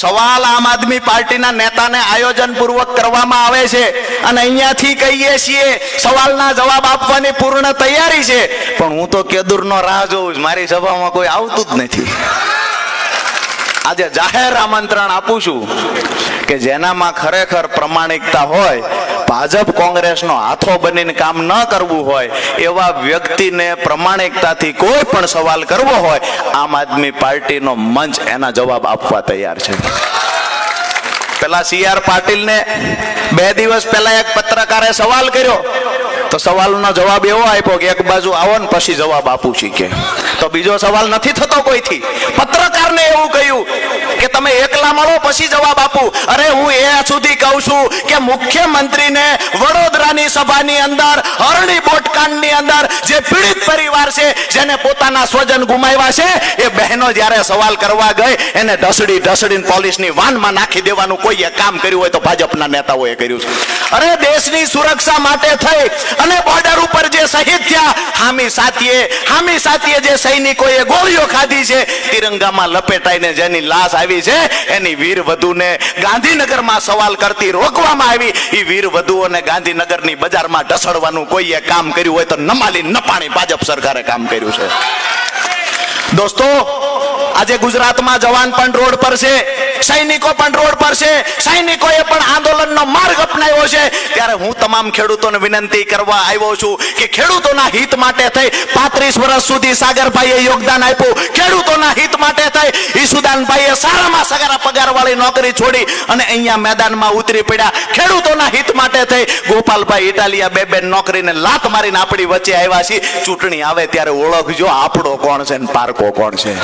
સવાલ આમ આદમી પાર્ટીના નેતાને આયોજન પૂર્વક કરવામાં આવે છે અને અહીંયાથી કહીએ છીએ, સવાલના જવાબ આપવાની પૂર્ણ તૈયારી છે. પણ હું તો કેદુરનો રાહ જોઉં મારી સભામાં કોઈ આવતું જ નથી. આજે જાહેર આમંત્રણ આપું છું કે જેનામાં ખરેખર પ્રમાણિકતા હોય ભાજપ કોંગ્રેસનો હાથો બનીને કામ ન કરવું હોય, એવા વ્યક્તિને પ્રમાણિકતાથી કોઈ પણ સવાલ કરવો હોય, આમ આદમી પાર્ટીનો મંચ એના જવાબ આપવા તૈયાર છે. પેલા સી આર પાટીલને બે દિવસ પહેલા એક પત્રકારે સવાલ કર્યો. તો સવાલનો જવાબ એવો આપ્યો કે એક બાજુ આવો ને પછી જવાબ આપું છું કે. તો બીજો સવાલ નથી થતો કોઈથી. પત્રકારને એવું કહ્યું તમે એકલા મળો, પછી જવાબ આપું. અરે, હું એ સુધી કહું છું કે મુખ્યમંત્રીને વડોદરાની સભાની અંદર, હરણી બોટકાંડની અંદર જે પીડિત પરિવાર છે, જેને પોતાના સ્વજન ગુમાવ્યા છે, એ બહેનો જ્યારે સવાલ કરવા ગઈ, એને ઢસડી ઢસડીને પોલીસની વાનમાં નાખી દેવાનું, કોઈએ કામ કર્યું હોય તો ભાજપના નેતાઓએ કર્યું છે. અરે, દેશની સુરક્ષા માટે થઈ અને બોર્ડર ઉપર જે શહીદ થયા હામી સાથીએ હામી સાથીએ જે સૈનિકોએ ગોળીઓ ખાધી છે, તિરંગામાં લપેટાઈને જેની લાશ આવી છે, એની વીર વધુને ગાંધીનગરમાં સવાલ કરતી રોકવામાં આવી. એ વીર વધુઓને ગાંધીનગરની બજારમાં ઢસડવાનું કોઈએ કામ કર્યું હોય તો નમાલી નપાણી ભાજપ સરકારે કામ કર્યું છે. દોસ્તો આજે ગુજરાતમાં જવાન પણ રોડ પર છે, સૈનિકો પણ રોડ પર છે, સૈનિકોએ પણ આંદોલનનો માર્ગ અપનાવ્યો છે. ત્યારે હું તમામ ખેડૂતોને વિનંતી કરવા આવ્યો છું કે ખેડૂતોના હિત માટે થઈ પાંત્રીસ વર્ષ સુધી સાગરભાઈએ યોગદાન આપ્યું. ખેડૂતોના હિત માટે થઈ ઈસુદાનભાઈએ સારામાં સગારા પગારવાળી નોકરી છોડી અને અહીંયા મેદાનમાં ઉતરી પડ્યા. ખેડૂતોના હિત માટે થઈ ગોપાલભાઈ ઇટાલિયા બે બે નોકરીને લાત મારીને આપણી વચ્ચે આવ્યા છે ચૂંટણી આવે ત્યારે ઓળખજો, આપણો કોણ છે ને પારકો કોણ છે?